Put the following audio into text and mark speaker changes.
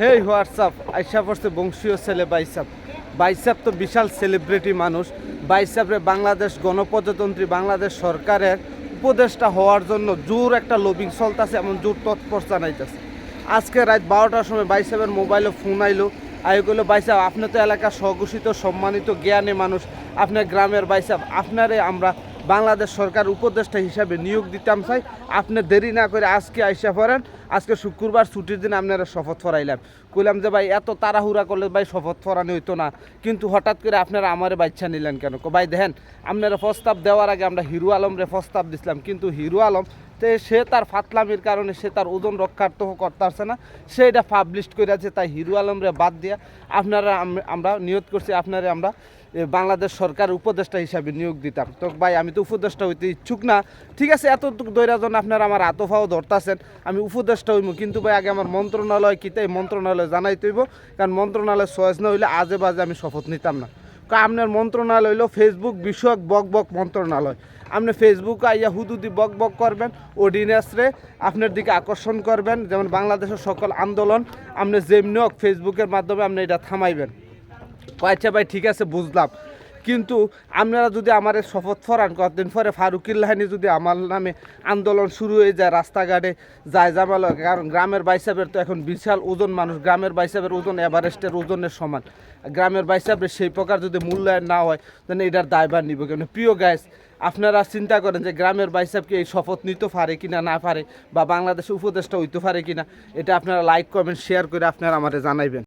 Speaker 1: হেই, WhatsApp? আইসা পড়ছে বংশীয় ছেলে বাইসাপ। বাইসাপ তো বিশাল সেলিব্রিটি মানুষ। বাইসাপরে বাংলাদেশ গণপ্রজাতন্ত্রী, বাংলাদেশ সরকারের উপদেষ্টা হওয়ার জন্য জোর একটা লবিং চলতেছে, এমন জোর তৎপর জানাইতেছে। আজকে রাত বারোটার সময় বাইসাপের মোবাইলে ফোন আইলো। আই কইলো, বাইসাপ, আপনি তো এলাকার স্বঘোষিত, সম্মানিত, জ্ঞানী মানুষ। আপনার গ্রামের বাইসাপ, আপনারে আমরা বাংলাদেশ সরকার উপদেষ্টা হিসাবে নিয়োগ দিতাম চাই। আপনি দেরি না করে আজকে আইসা পড়েন। আজকে শুক্রবার ছুটির দিন আপনারা শপথ ফরাইলাম কইলাম যে, ভাই, এত তাড়াহুড়া করলে ভাই শপথ ফরানি হইতো না। কিন্তু হঠাৎ করে আপনারা আমারে বাচ্চা নিলেন কেন? ভাই, দেখেন, আপনারা প্রস্তাব দেওয়ার আগে আমরা হিরো আলমরে প্রস্তাব দিছিলাম। কিন্তু হিরু আলম, তে সে তার ফাতলামির কারণে সে তার ওজন রক্ষার্থ করতে পারছে না। সে এটা পাবলিশ করেছে তাই হিরো আলমরে বাদ দিয়া আপনারা আমরা নিয়োগ করছি, আপনারা আমরা বাংলাদেশ সরকার উপদেষ্টা হিসাবে নিয়োগ দিতাম। তো ভাই, আমি তো উপদেষ্টা হইতে ইচ্ছুক না। ঠিক আছে এত দৈরাজন আপনারা আমার আতফাও ধরতাছেন, আমি উপদেষ্টা হইব কিন্তু ভাই, আগে আমার মন্ত্রণালয় কিতে মন্ত্রণালয় জানাই তৈব কারণ মন্ত্রণালয় সহজ না হইলে আজে বাজে আমি শপথ নিতাম না। আপনার মন্ত্রণালয় হইল ফেসবুক বিষয়ক বক বক মন্ত্রণালয়। আপনি ফেসবুক আইয়া হুদুদি বক বক করবেন অডিয়েন্সরে আপনার দিকে আকর্ষণ করবেন, যেমন বাংলাদেশের সকল আন্দোলন, আপনি যেমনি হোক ফেসবুকের মাধ্যমে আপনি এটা থামাইবেন। আচ্ছা ভাই, ঠিক আছে, বুঝলাম। কিন্তু আপনারা যদি আমার শপথ ফরান, কতদিন পরে ফারুকির লাহানি যদি আমার নামে আন্দোলন শুরু হয়ে যায়, রাস্তাঘাটে যায় জামাল কারণ গ্রামের বাইসাবের তো এখন বিশাল ওজন মানুষ, গ্রামের বাইসাবের ওজন এভারেস্টের ওজনের সমান। গ্রামের বাইসাবের সেই প্রকার যদি মূল্যায়ন না হয়, তাহলে এটার দায়ভার নিব কেন প্রিয় গ্যাস আপনারা চিন্তা করেন যে গ্রামের বাইসাবকে এই শপথ নিতে পারে কিনা, না পারে, বা বাংলাদেশে উপদেষ্টা হইতে পারে কিনা, এটা আপনারা লাইক কমেন্ট শেয়ার করে আপনারা আমাদের জানাইবেন।